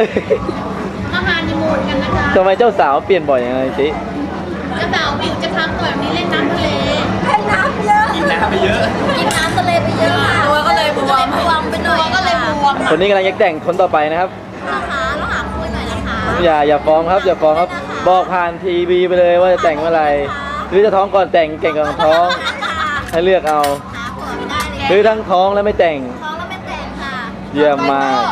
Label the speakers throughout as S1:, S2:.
S1: อ้ย
S2: มาฮานีมูนกันนะคะ
S1: ทำไมเจ้าสาวเปลี่ยนบ่อยยังไงจิ
S2: กระเป๋าผิวจะคล้ำก่อนวันนี้เล่นน้ำทะเล
S3: เล่นน้ำเยอะ
S4: กินน้ำไปเยอะ
S3: กินน้ำทะเลไปเยอะค่ะ
S2: ตัวก็เลยบวม
S3: บวมไปหน่อย
S2: ตัวก็เลยบวม
S1: คนนี้กำลังจะแต่งคนต่อไปนะครับ
S3: นะคะเราหาคุยหน่อยนะคะ
S1: อย่าอย่าฟ้องครับอย่าฟ้องครับ บอกผ่านทีวีไปเลยว่าจะแต่งเมื่อไหร่หรือจะท้องก่อนแต่งเก่งก่อนท้องให้เลือกเอา
S3: หาผัวไม่ได้
S1: หรือทั้งท้องแล้วไม่แต่ง
S3: ท้องแล้วไม่แต่งค่ะ
S1: เยี่ยมมาก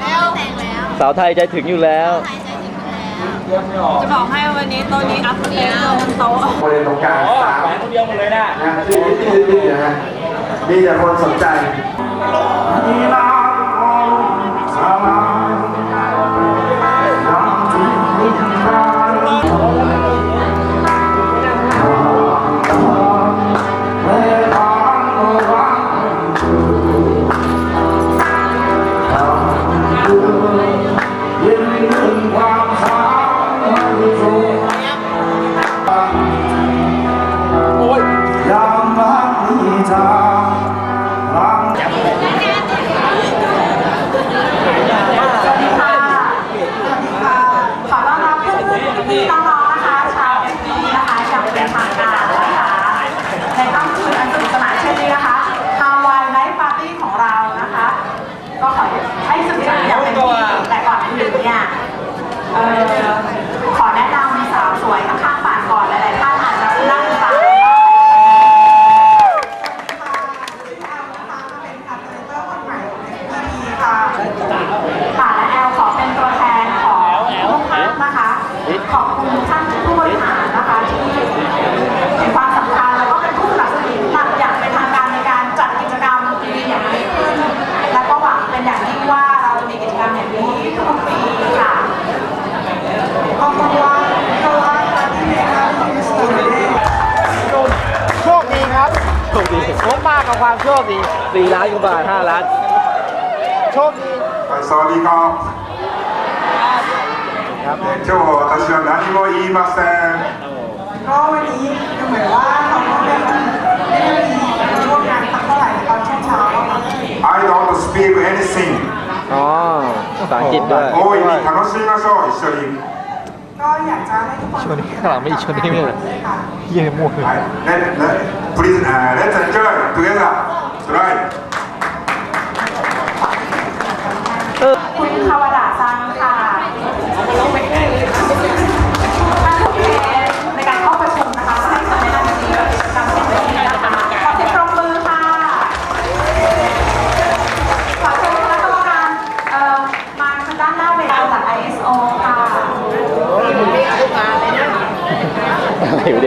S3: แล้วแต่งแล้ว
S1: สาวไทยใจถึงอยู่แล้ว
S3: หายใจถึงแล้ว
S2: จะบอกให้วันนี้โต๊ะนี้อัพเดทบนโต๊ะ
S5: บริเวณตรงกลางสาม
S4: แหวนคนเดียวหมดเลยนะ
S5: นะที่ที่ที่นะฮะมีแต่คนสนใจย
S6: เอ่อขอแนะนำสาวสวยข้างๆป่านก่อนหลายๆท่านอาจจะนั่งฟังค่ะและแอลขอเป็นตัวแทนของลูกค้านะคะ ขอบคุณท่านผู้บริหารนะคะที่เห็นความสำคัญแล้วก็เป็นผู้สนับสนุนหลักอย่างเป็นทางการในการจัดกิจกรรมดีๆอย่างนี้ขึ้น และก็หวังเป็นอย่างยิ่งว่าเราจะมีกิจกรรมอย่างนี้ทุกปีค่ะขอบคุณว่าเพราะว่าที่มีการที่สตูดิโอ
S4: โชคดีครับ
S1: โชคดี
S4: ผมมากับความโชคดี
S1: สี่ล้านกว่าบาทห้าล้าน
S4: โชคดี
S5: สวัสดีครับ今日私は何も言いません
S6: ก็วันนี้ดูเหมือนว่าเขาก็ไม่ไม่ได้มีร่วมงานสักเท่าไหร่ในตอนช่วงเช้าอะค่ะ
S5: I don't speak anything
S1: อ๋อภาษาอังกฤษด้วย
S5: 大いに楽しみましょう一緒に
S6: ก็อยากจะให้ทุกคน
S4: ชวนนี้ข้างหลังไม่อีกชวนนี้ไม่เหรอ
S6: ค่ะ
S4: เฮียมั่วเลย
S5: はい Let, let, please、uh, let's enjoy together right
S6: คุณคาวดาซังค่ะ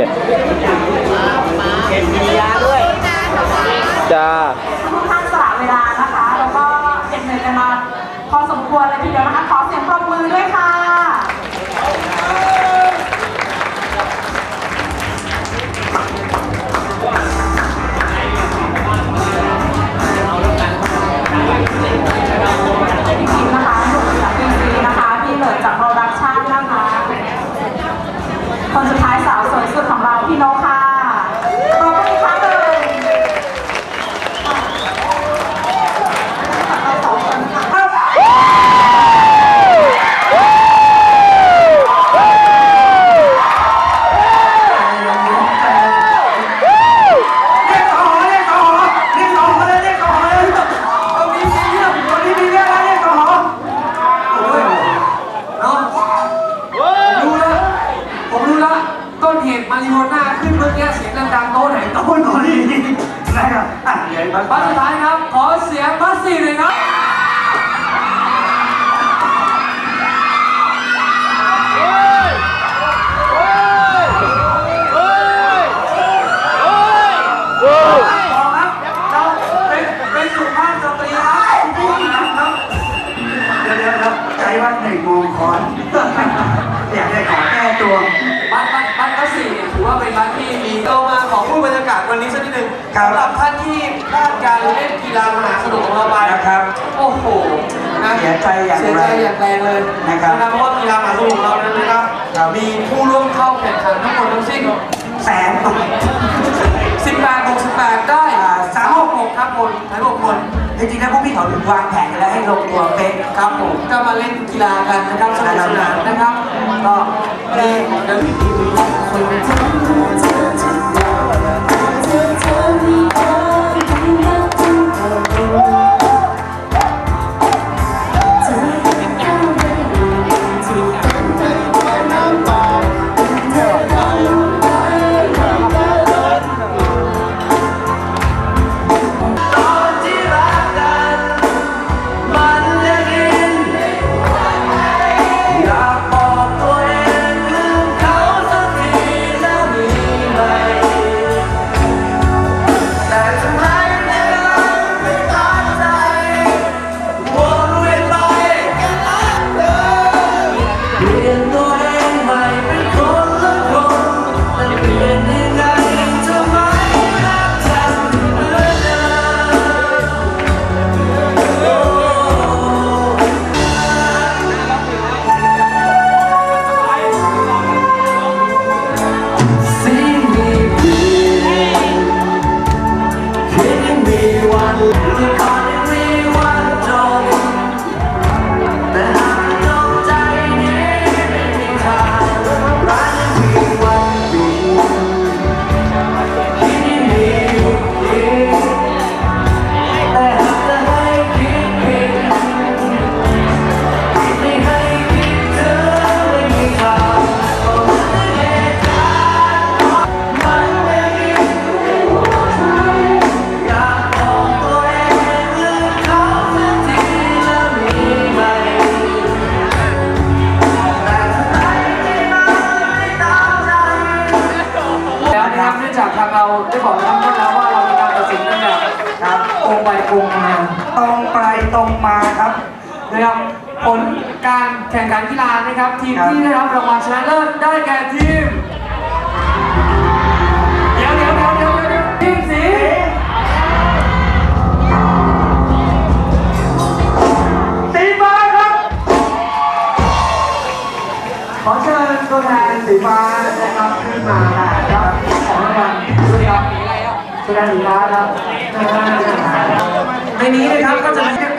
S6: อ ครับสำ
S7: หรับท่านที่พลาดการเล่นกีฬามหาสนุกของเราไป
S5: นะครับ
S7: โอ้โหนะ
S5: เสียใจอย่าง
S7: เสีย
S5: แร
S7: ใจ
S5: ง
S7: อย่างแรงเลย
S5: นะครับ
S7: เพราะว่ากีฬามหาสนุกของเรานั้นนะครับ
S5: ครับ
S7: มีผู้ร่วมเข้าแข่งขันทั้งหมดทั้งสิ้น
S5: แสนตัว
S7: 18 68 ได้
S5: อ่าสาม
S7: 36ครับคนทั้ง6คน
S8: จริงๆแล้วพวกพี่เขาวางแผนกันแล้วให้ลงตัวเป๊ะ
S7: ครับผม ก็มาเล่นกีฬากันนะครับสนุกสนานนะครับ ก็มีเดี๋ยว
S8: ต จากทางเราได้
S7: บอกท่านแล้วว่าเรามีการตัดสินกันแบบ
S8: ครับ
S7: ตรงไปตรงมา
S8: ตรงไปตรงมาครับ
S7: นะครับผลการแข่งขันกีฬานะครับ ทีมที่ได้รับรางวัลชนะเลิศได้แก่ทีมเดี๋ยวเดี๋ยวเดี๋ยวเดี๋ยวเดี๋ยวทีมสี
S8: สีฟ้าครับ ขอเชิญตัวแทนสีฟ้านะครับขึ้นมาครับ
S7: ของราง วัลสวัสดีครับ
S8: ตัวแทนสีฟ้าครับ
S7: ในนี้นะครับก็จะมียก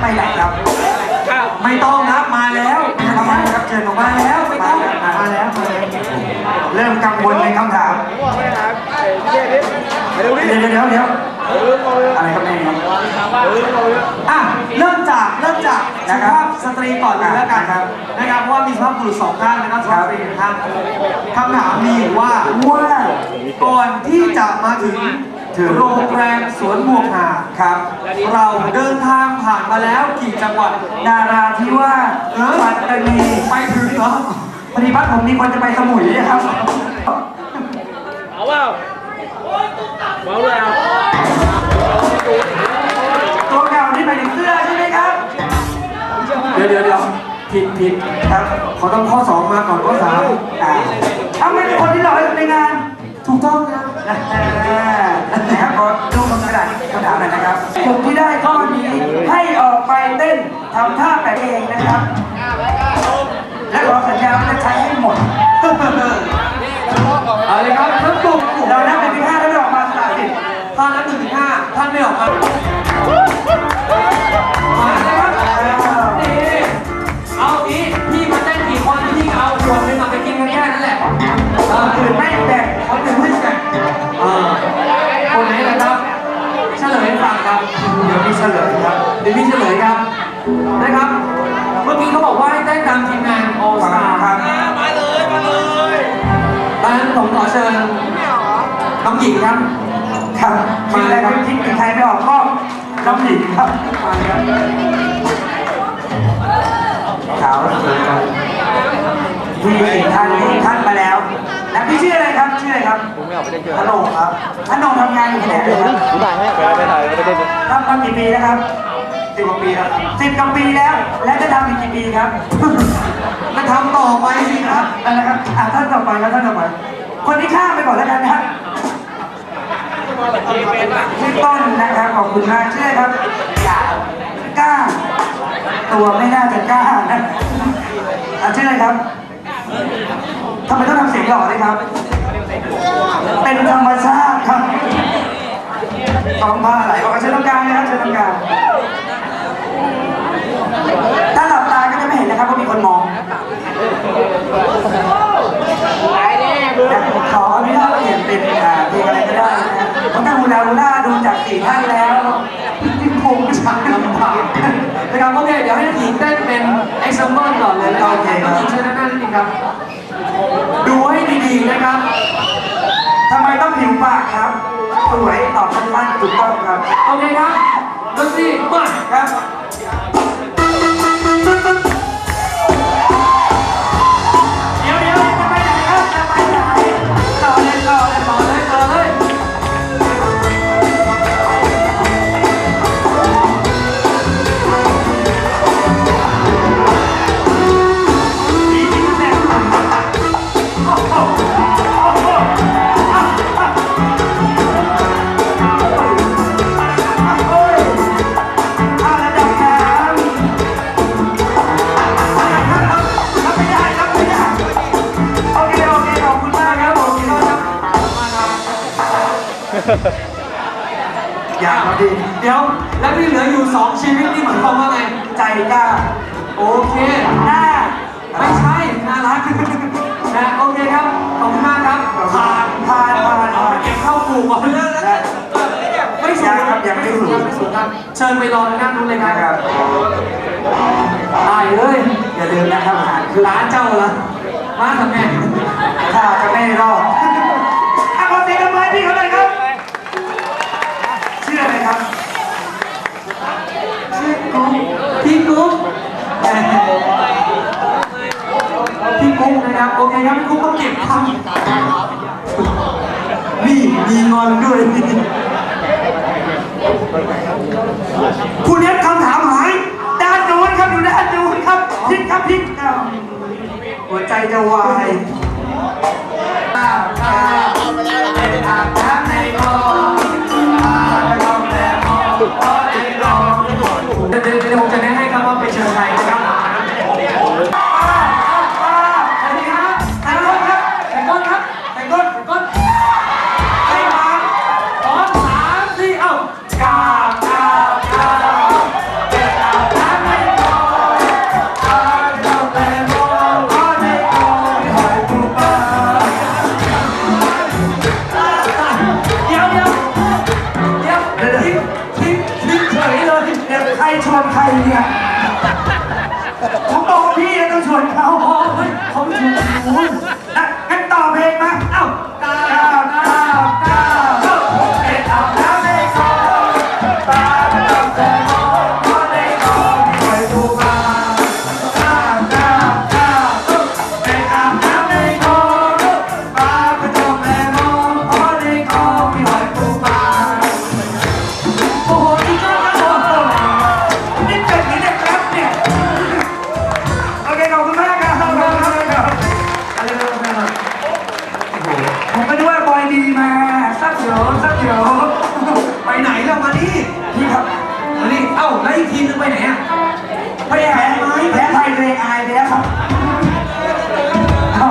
S8: ไม่ไหนครับ ไม่ต้องครับมาแล้วมาแล้วครับเชิญออกมาแล้วไม่ต้องมาแล้วมาแล้ว เริ่มกังวลในคำถามเดี๋ยวเดี๋ยวเดี๋ยวอะไรครับแม่ครับอะเริ่มจากเริ่มจาก
S7: สุ
S8: นะค
S7: ภา
S8: รับ
S7: พสตรีก่อนเลยแล้วกัน
S8: ครับ
S7: นะครับเพราะว่ามีสุภาพบุรุษสองท่านนะครับสุภาพสตรีหนึ่งท่านคำถามมีอยู่ว่า
S8: ว่า
S7: ก่อนที่จะมาถึง
S8: ถึง
S7: โรงแรมสวนบวกหาด
S8: ครับ
S7: เราเดินทางผ่านมาแล้วกี่จังหวัด
S8: นาราธิวาส
S7: เออ
S8: ปัตตานี
S7: ไปถึงเหรอ
S8: พอดีบ้านผมมีคนจะไปสมุยนะครับ
S1: เอาเปล่าเมาเลยเอา
S7: ดี๋ยวเดี๋ยวเดี๋ยวผิดผิด
S8: ครับ
S7: ขอต้องข้อสองมาก่อนข้อสาม
S8: อ่าเอาไม่เป็นคนที่หล่อที่สุดในงาน
S7: ถูกต้องนะ
S8: นะครับขอดูคำกระดาษคำถามหน่อยนะครับกลุ่มที่ได้ข้อนี้ให้ออกไปเต้นทำท่าแปลกเองนะครับ และขอสัญญาว่าจะใช้ให้หมด
S7: เอาเลยครับ
S8: ขาวสวยครับพี่ท่านพี่ท่านมาแล้วแล้วพี่ชื่ออะไรครับชื่ออะไรครับ
S1: ผมไม่ออกไปได้เจอ
S8: ฮัลโหลครับฮัลโหลทำงานอยู่ที่ไหนครับ
S1: ถ่ายให้ไปไปถ่ายไปเต้น
S8: ทำมากี่ปีนะครับสิบกว่าปีแล้วสิบกว่าปีแล้ว และจะทำอีกกี่ปีครับ
S7: มาทำต่อไปสิครับ
S8: อะไรครับอะท่านต่อไปแล้วท่านต่อไป คนที่ข้ามไปก่อนแล้วกันนะครับชื่อต้นนะครับขอบคุณมากชื่ออะไรครับ กล้า ตัวไม่น่าจะกล้านะชื่ออะไรครับทำไมต้องทำเสียงหล่อด้วยครับ เป็นธรรมชาติครับต้องผ้าไหลบอกมาเชิญตรงกางนะครับเชิน้องกางถ้าหลับตาก็จะไม่เห็
S7: นนะครับ
S8: ว่ามีคนมองขออนุญาตเปลี่ยนเป็นเพลงอะไรก็ได้นะผมตั้าฮูแลาฮูล่าดูจากสีท่านแล้ว
S7: โอเคเดี๋ยวให้น้องหญิงเต้นเป็นเอ็กซ์ซัมเปิลก่อนเลยนะครับ
S8: โอเคครับ
S7: น้องหญิงเชิญด้านหน้านิดนึงครับ ดูให้ดีๆนะครับ
S8: ทำไมต้องผิวปากครับสวยตอบสั้นๆถูกต้องครับ
S7: โอเคครับดนตรีมา
S8: ครับ
S7: อยา
S8: กมาดี
S7: เดี๋ยว แล้วที่เหลืออยู่สองชีวิตนี่หมายความว่าไง
S8: ใจกล้า
S7: โอเค
S8: หน้า
S7: ไม่ใช่น่ารักนะโอเคครับ ขอบคุณมากครับผ่าน
S8: ผ่านผ่าน
S7: เอา
S8: ผ่า
S7: ไปเก็บเข้าปลูกก่อนเลยนะไม่สูง
S8: ยังครับยังไม่สูง
S7: ไม่สูงครับ เชิญไปรอหน้านู้นเลยค
S8: นะค
S7: รับตายเลย
S8: อย่าลืมนะครับรคือ
S7: ร้านเจ้าละมาทำไม
S8: ถ้าจะไม่รอดอะขอเสียงปรบมือให้พี่เขาเลยครับ ชื่ออะไรครับ
S7: ชื่อกุ๊กพี่กุ๊กพี่กุ๊กนะ ครับ โอเคครับพี่กุ๊กต้องเก็บคำ
S8: นี่มีงอนด้วยคุณเน็ตคำถามหายด้านโน้นครับอยู่ด้านโน้นครับพิ
S7: ดครับพิดหัวใจจะวา
S8: ยข้าวข้าว ดีมาสักเดี๋ยวสักเดี๋ยว
S7: ไปไหนแล้วมานี่
S8: พี่ครับ
S7: มานี่เอ้าแล้วอีกทีมนึงไปไหนอะ
S8: แพ้แพ้แพ้ไทยเลยอายไปแล้วครับอ๋อ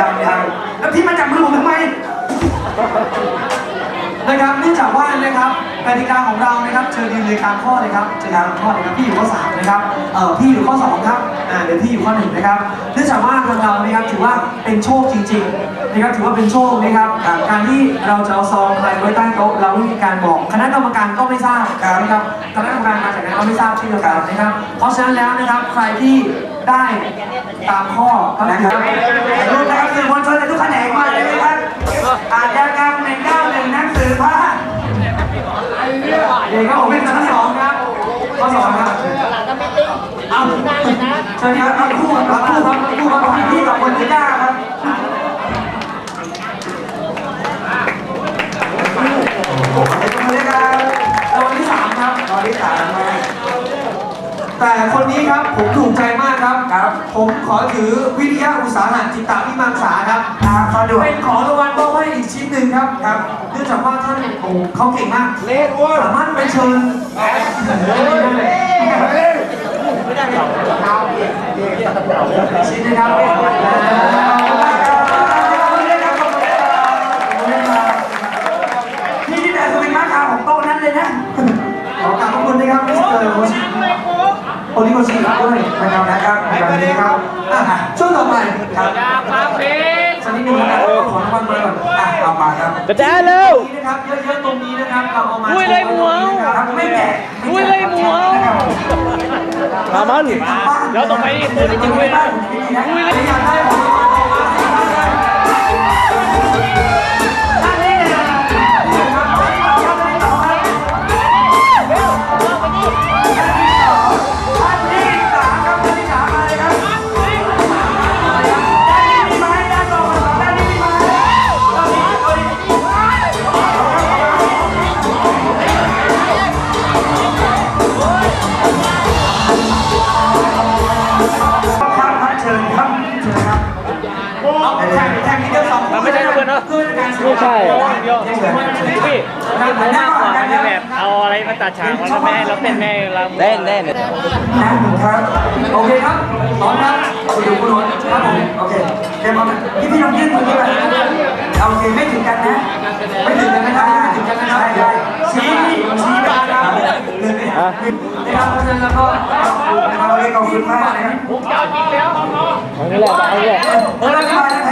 S8: ยังยังแล้วพี่มาจับมือผมทำไม
S7: นะครับเนื่องจากว่านะครับกติกาของเรานะครับเชิญยืนเลยตามข้อเลยครับเชิญตามข้อเลยครับพี่อยู่ข้อสามนะครับเอ่อพี่อยู่ข้อสองครับอ่าเดี๋ยวพี่อยู่ข้อหนึ่งนะครับเนื่องจากว่าทางเรานะครับถือว่าเป็นโชคจริง ๆ นะครับถือว่าเป็นโชคนะครับการที่เราจะเอาซองอะไรไว้ใต้โต๊ะเราไม่มีการบอกคณะกรรมการก็ไม่ทราบนะครับคณะกรรมการมาจากไหนก็ไม่ทราบเช่นเดียวกันนะครับ เพราะฉะนั้นแล้วนะครับใครที่ได้ตามข้อก็
S8: นะ
S7: คื
S8: ค
S7: อ
S8: รับถ่ายรูปนะครับสื่อมวลชนในทุกแขนงมาเลยนะครับอาจญากรรมหนึ่งเก้าหนึ่งหนังสือผ้า
S7: เด็กก็ผมเป็นข้อสองครับข้อสองครับเอาเชิญครับทั้งคู่ครับทั้งคู่ครับทั้งคู่ครับ
S8: พี่
S7: พี่
S8: พี่
S7: กั
S8: กั
S7: บบค
S8: คนน
S7: ที่
S8: ที่
S7: ได้
S8: ได้ครับ อ้โหเลยครับ
S7: รางวัลที่สามครับ
S8: ตอนที่สามมา
S7: แต่คนนี้ครับผมถูกใจมากครับ
S8: ครับ
S7: ผมขอถือวิทยาอุตสาหะจิตตาพิมังสาครับ
S8: อ่าขอดู
S7: เป็นของรางวัลมอบให้อีกชิ้นหนึ่งครับครับ เนื่องจากว่าท่านโอ้โหเขาเก่งมาก
S8: เลดอ้ว
S7: สามารถไปเชิญชิ้นนะครับ
S8: คุ
S7: ณนะครับมิสเตอร์โอชิโอริโกชิด้วยนะครับนะครับในวันนี้ครับอะช่วงต่อไปครับสักนิดนึงนะครับขอรางวัลมาก่อน
S8: อะเอามาครับ
S1: กระจายเร็ว
S7: นี่นะครับเยอะๆตรงนี้นะครับเราเอามา
S1: อุ้ยไรหมู
S7: โชว์ไว้ตรงนี้นะครับ
S8: ไม่แกะ
S1: อุ้ยไรหมู
S8: นะครับ
S1: มามัน
S8: แล้วต้องไปนี่ตัวนี้จริงเว้ยคุยเลยอยากได้
S1: ไม่ใช่
S8: พี่
S7: หันหน้าก่อนหันหน้าก่อน
S8: แบบเอาอะไรมาตัดฉากมันไม่ให้เราเต้นแม่เรา
S1: แน่นแน่น
S7: นะครับโอเคครับพร้อมครับคุณดูคุณดูครับผมโอเคเตรียมพร้อมนะพี่พี่ลองยื่นมือขึ้นมาโอเคไม่ถึงกันนะไม่ถึงกันนะครับไม่ถึงกันนะครับใช่ชี้ชี้ไปนะครับ
S1: อะ
S7: นะครับเพราะฉะนั้นแล้วก็นะครับวันนี้ขอบคุณมากนะครับ
S1: เอานี่แหละเอานี่แหละ
S7: เออแล้วก็มาแพ้แล้วเชิญครับ